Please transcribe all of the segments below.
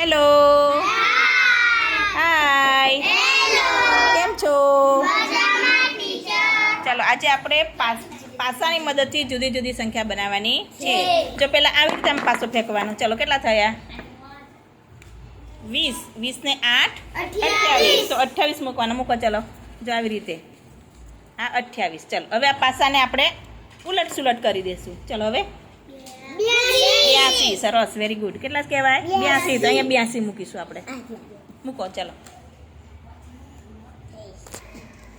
Hello. હાય. કેમ છો? ચાલો આજે આપણે પાસ- પાસાની મદદથી જુદી જુદી સંખ્યા બનાવવાની છે. જો પહેલાં આવી રીતે આમ પાસો ફેંકવાનો. ચલો કેટલા થયા? વીસ. વીસ ને આઠ. અઠ્યાવીસ. તો અઠ્યાવીસ મૂકવાનો. મૂકો ચલો. જો આવી રીતે. આ અઠ્યાવીસ. ચલો હવે આ પાસાને આપણે ઉલટ સુલટ કરી દઈશું. ચલો હવે. બ્યાસી. સરસ વેરી ગુડ કેટલા કહેવાય? બ્યાસી. તો અહીંયા બ્યાસી મૂકીશું આપણે. મૂકો ચલો.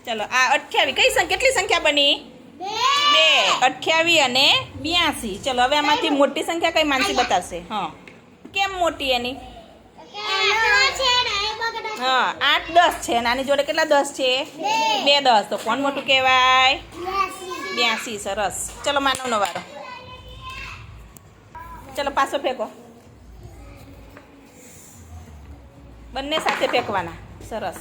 ચલો આ અઠ્યાવીસ કઈ સંખ્યા? કેટલી સંખ્યા બની? બે. અઠ્યાવીસ અને બ્યાસી. ચલો હવે આમાંથી મોટી સંખ્યા કઈ માનસી બતાવશે? હા. કેમ મોટી એની? હા આઠ દસ છે. નાની આની જોડે કેટલા દસ છે? બે. દસ. તો કોણ મોટું કહેવાય? બ્યાસી. સરસ. ચલો માનવનો વારો ચલો પાછો ફેંકો. બંને સાથે ફેંકવાના. સરસ.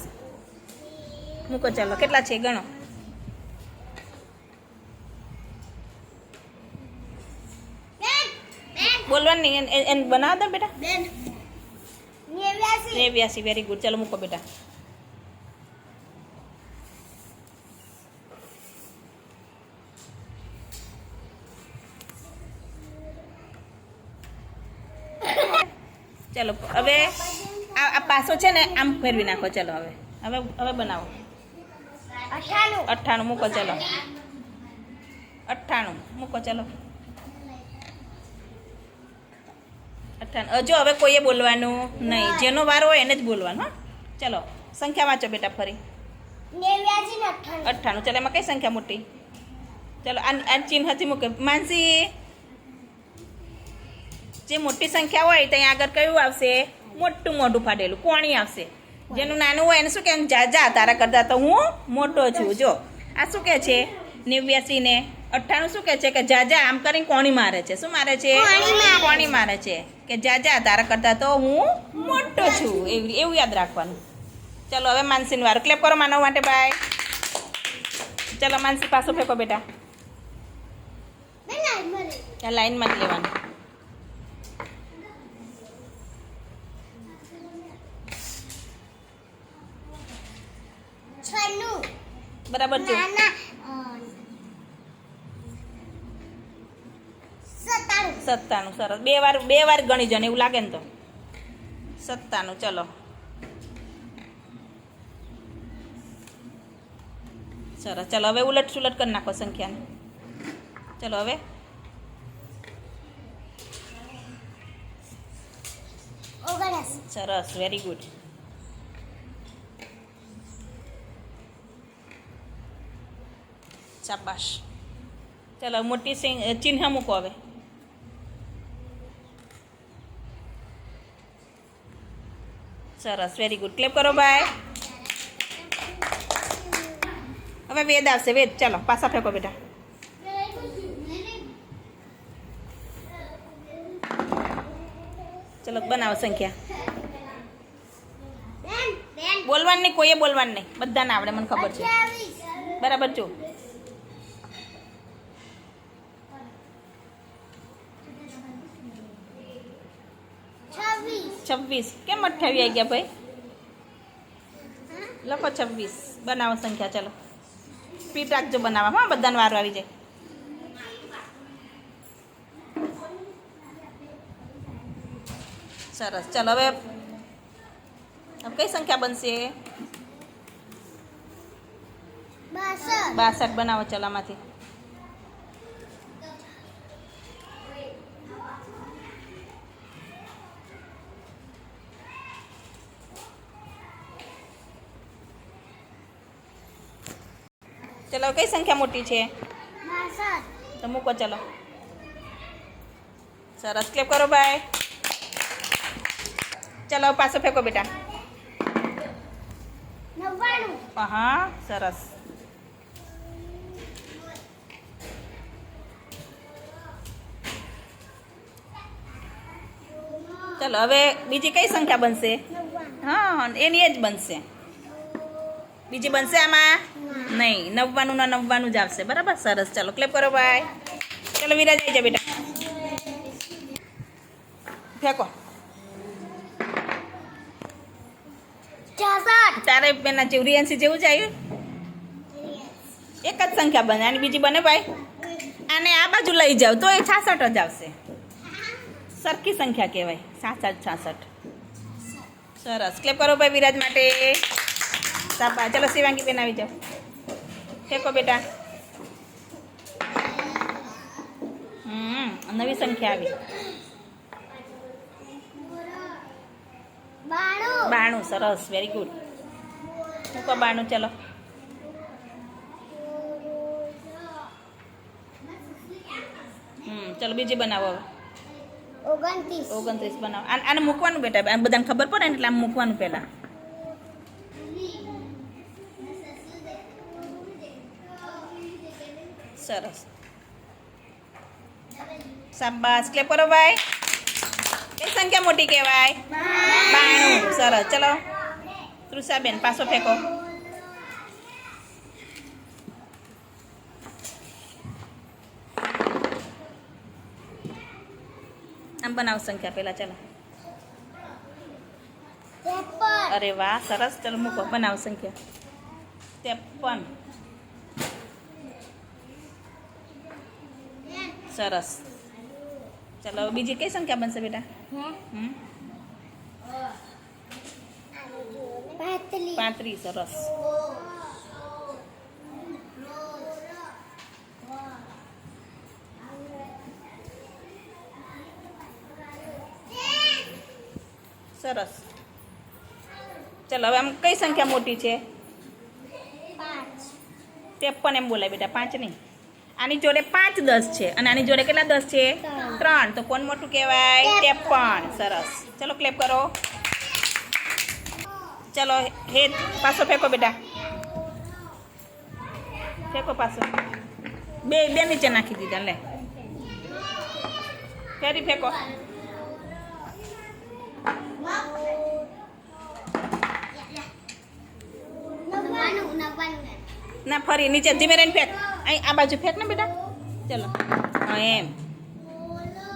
મૂકો ચાલો. કેટલા છે? ગણો. બોલવાની એને બનાવો દો બેટા. નેવ્યાસી. વેરી ગુડ ચાલો મૂકો બેટા. પાસો છે ને આમ ફેરવી નાખો ચલો હવે. હવે હવે બનાવો. અઠ્ઠાણું મૂકો ચલો. અઠ્ઠાણું મૂકો ચલો. અઠ્ઠાણું હજુ હવે કોઈએ બોલવાનું નહીં. જેનો વારો હોય એને જ બોલવાનું હા. ચલો સંખ્યા વાંચો બેટા ફરી. અઠ્ઠાણું ચાલો એમાં કઈ સંખ્યા મોટી? ચાલો આ આ ચિહ્નથી મૂકે. માનસી જે મોટી સંખ્યા હોય ત્યાં આગળ કયું આવશે? મોટું મોઢું ફાટેલું. કોણી આવશે. જેનું નાનું હોય એને શું કે જા જા તારા કરતાં તો હું મોટો છું. જો આ શું કે છે? નેવ્યાસી ને અઠ્ઠાણું શું કે છે? કે જા જા આમ કરીને કોણી મારે છે. શું મારે છે? કોણી મારે. છે. કે જા જા તારા કરતાં તો હું મોટો છું. એવું એવું યાદ રાખવાનું. ચલો હવે માનસીની વાર. ક્લેપ કરો માનવ માટે. બાય ચલો માનસી પાછો ફેંકો બેટા. લાઈનમાં જ લેવાનું. બરાબર છે. સત્તાનું સરસ. બે વાર બે વાર ગણી જને એવું લાગે ને તો. સત્તાનું ચલો. સરસ. ચલો હવે ઉલટ સુલટ કરી નાખો સંખ્યાને. ચલો હવે. સરસ વેરી ગુડ શાબાશ. ચાલો, મોટી ચિહ્ન મૂકો હવે. સરસ વેરી ગુડ ક્લેપ કરો, ભાઈ. હવે વેદ આવશે, વેદ. ચાલો, પાછા ફેંકો બેટા. ચલો, બનાવો સંખ્યા. બોલવાનું નહીં, કોઈએ બોલવાનું નહીં. બધાને આવડે, મને ખબર છે. બરાબર જો. છવ્વીસ. કેમ અઠ્ઠાવીસ આવી ગયા ભાઈ? લખો છવ્વીસ. બનાવો સંખ્યા ચલો. સ્પીડ રાખજો બનાવવા હા બધાને વારો આવી જાય. સરસ. ચલો હવે હવે કઈ સંખ્યા બનશે? બાસઠ. બનાવો ચલો આમાંથી. ચલો કઈ સંખ્યા મોટી છે? તો મૂકો ચલો. સરસ. ક્લેપ કરો ભાઈ ચલો પાછો ફેંકો બેટા. હા સરસ. ચલો હવે બીજી કઈ સંખ્યા બનશે? હા એની એ જ બનશે. બીજી બનશે આમાં? નહીં નવવાનું ના નવવાનું જ આવશે. બરાબર? સરસ. ચાલો ક્લેપ કરો ભાઈ. ચાલો વિરાજ આવી જા બેટા. ફેંકો. તારે પેલા જેવું જેવું જ આવ્યું? એક જ સંખ્યા બને. અને બીજી બને ભાઈ? આને આ બાજુ લઈ જાવ તો એ છાસઠ જ આવશે. સરખી સંખ્યા કહેવાય. છાસઠ છાસઠ. સરસ. ક્લેપ કરો ભાઈ વિરાજ માટે. સાપા ચલો શિવાંગી બેન આવી જાઓ. ફેંકો બેટા. હમ નવી સંખ્યા આવી. બાણું. સરસ વેરી ગુડ મૂકો બાણું ચલો. હમ ચલો બીજી બનાવો હવે. ઓગણત્રીસ. ઓગણત્રીસ બનાવો. આને મૂકવાનું બેટા બધાને ખબર પડે ને એટલે આમ મૂકવાનું પહેલાં. સરસ. શાબાશ. ક્લેપ કરો ભાઈ. કઈ સંખ્યા મોટી કહેવાય. બાણું. સરસ. ચલો. તૃષાબેન પાછો ફેંકો. આમ બનાવ સંખ્યા પહેલાં ચલો. અરે વાહ સરસ. ચલો મૂકો. બનાવ સંખ્યા. ત્રેપન. સરસ. ચલો બીજી કઈ સંખ્યા બનશે બેટા? હમ? પાંત્રીસ. સરસ. સરસ. ચલો હવે આમ કઈ સંખ્યા મોટી છે? ત્રેપન એમ બોલાય બેટા પાંચ નહીં. આની જોડે પાંચ દસ છે. અને આની જોડે કેટલા દસ છે? ત્રણ. તો કોણ મોટું કહેવાય? ત્રેપન. સરસ. ચલો ક્લેપ કરો. ચલો હે પાછો ફેંકો બેટા. ફેંકો પાછો. બે બે નીચે નાખી દીધા લે. ફેરી ફેંકો. ના ફરી નીચે ધીમે રહીને ફેંક. અહીં આ બાજુ ફેંક ને બેટા. ચલો. હા એમ.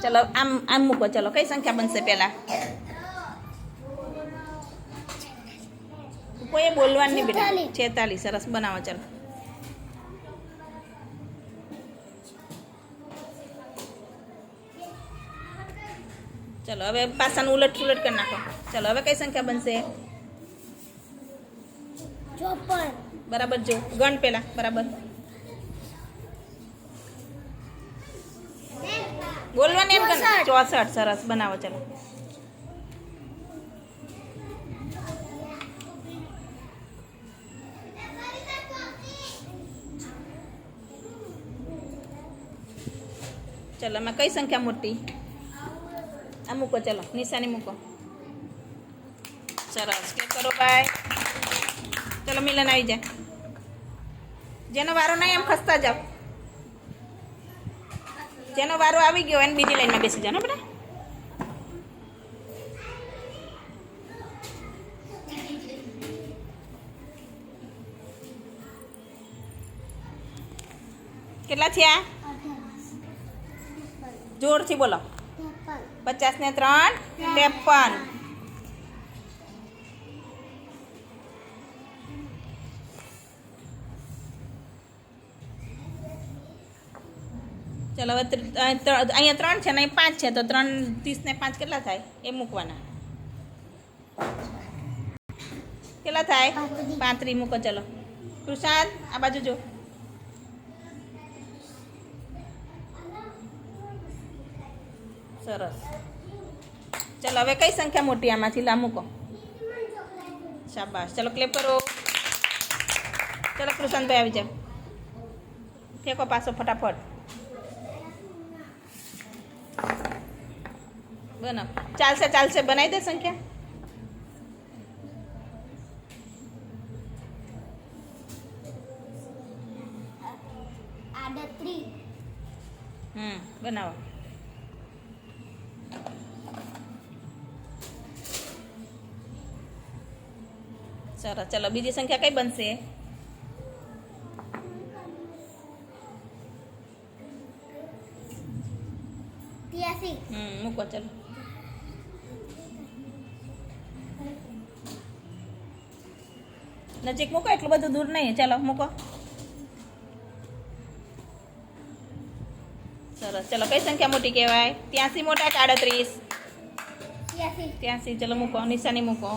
ચલો આમ આમ મૂકો. ચલો કઈ સંખ્યા બનશે પહેલાં? કોઈ બોલવાનું નહીં બેટા. છેતાલીસ. સરસ. બનાવો ચલો. ચલો હવે પાસાનું ઉલટ સુલટ કરી નાખો. ચલો હવે કઈ સંખ્યા બનશે? બરાબર જો. ગણ પેલા બરાબર. બોલવાની એમ ગણ ચોસઠ. સરસ. બનાવો ચાલો. ચલો એમાં કઈ સંખ્યા મોટી? આ મૂકો ચલો. નિશાની મૂકો. સરસ. કે કરો ભાઈ? ચલો મિલન આવી જાય. જેનો વારો નહીં એમ ખસતા જાઓ. જેનો વારો આવી ગયો એને બીજી લાઈનમાં બેસી જાઓ ને કેટલા થયા? જોરથી બોલો. પચાસ ને ત્રણ ત્રેપન. ચલો હવે ત્ર- અ, ત્ર- અહીંયા ત્રણ છે ને અહીં પાંચ છે તો ત્રણ ત્રીસ ને પાંચ કેટલા થાય? એ મૂકવાના. કેટલા થાય? પાંત્રીસ. પાંત્રી મૂકો ચલો. કૃષાંત આ બાજુ જો. સરસ. ચલો હવે કઈ સંખ્યા મોટી આમાંથી? લા મૂકો. શાબાશ. ચલો ક્લેપ કરો. ચલો કૃષ્ણભાઈ આવી જાઓ. ફેંકો પાછો ફટાફટ. બનાવ ચાલશે ચાલશે બનાવી દે સંખ્યા આડત્રીસ હમ બનાવો સરસ ચલો બીજી સંખ્યા કઈ બનશે ત્યાસી હમ મૂકો ચલો નજીક મૂકો એટલું બધું દૂર નહીં. ચાલો મૂકો. સરસ. ચલો કઈ સંખ્યા મોટી કહેવાય? ત્યાંસી મોટા કે આડત્રીસ? ત્યાંસી. ચલો મૂકો. નિશાની મૂકો.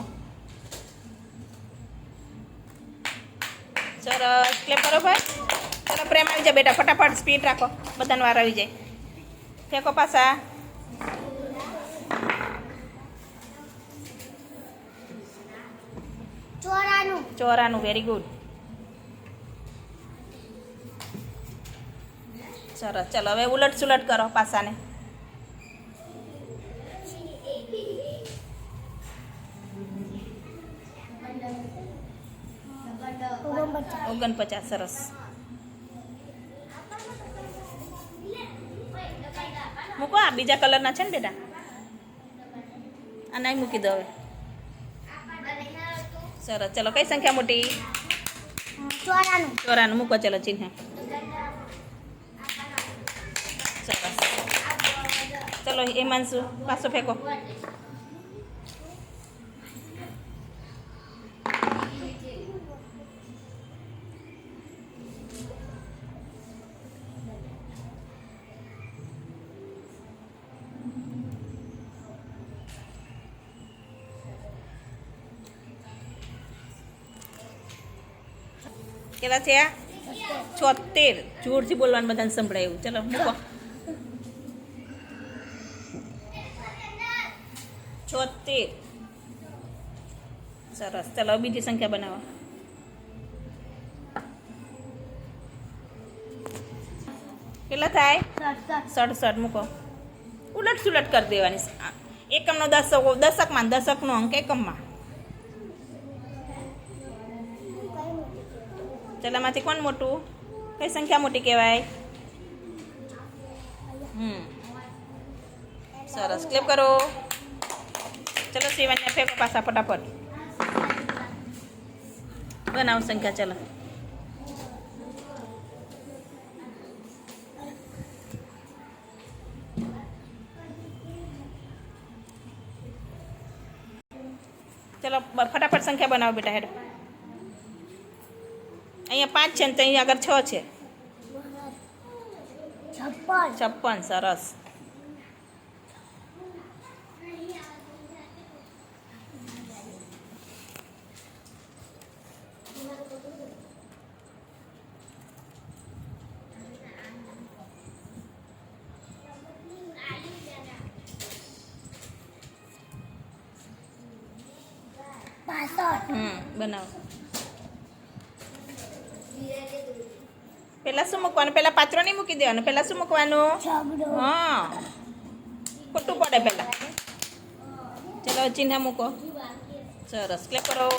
સરસ. ક્લેપ કરો ભાઈ? ચલો પ્રેમ આવી જાય બેટા. ફટાફટ સ્પીડ રાખો. બધાને વાર આવી જાય. ફેંકો પાછા. ચોરાનું ચોરાનું વેરી ગુડ સરસ ચલો હવે ઉલટ સુલટ કરો પાસાને ઓગણપચાસ ઓગણપચાસ સરસ મૂકો આ બીજા કલરના છે ને બેટા આ નહીં મૂકી દો હવે સરસ. ચલો કઈ સંખ્યા મોટી? ચોરાનું ચોરાનું મૂકો ચલો ચિહ્ન. સરસ. ચલો એ માનસુ પાછો ફેંકો. કેટલા છે છોતેર. જોરથી બોલવાનું બધાને સંભળાય ચલો, મૂકો. છોતેર. સરસ. ચલો બીજી સંખ્યા બનાવો. કેટલા થાય? સડસઠ. મૂકો. ઉલટ સુલટ કરી દેવાની. એકમનો દશક, દશકમાં, દશકનો અંક એકમમાં. ચલામાંથી કોણ મોટું? કઈ સંખ્યા મોટી કહેવાય? હમ. સરસ. ક્લેપ કરો. ચલો શિવાનને ફેંકો પાછા ફટાફટ. બનાવો સંખ્યા, ચલો. ચલો ફટાફટ સંખ્યા બનાવો બેટા હેડ અહીંયા પાંચ છે ને ત્યાં આગળ છ છે. છપ્પન. છપ્પન સરસ. હમ બનાવો. પેલા શું મૂકવાનું? પેલા પાત્રો નહીં મૂકી દેવાનું. પેલા શું મૂકવાનું? હા. ખોટું પડે પેલા. ચલો ચિહ્ન મૂકો. સરસ. ક્લેપ કરો.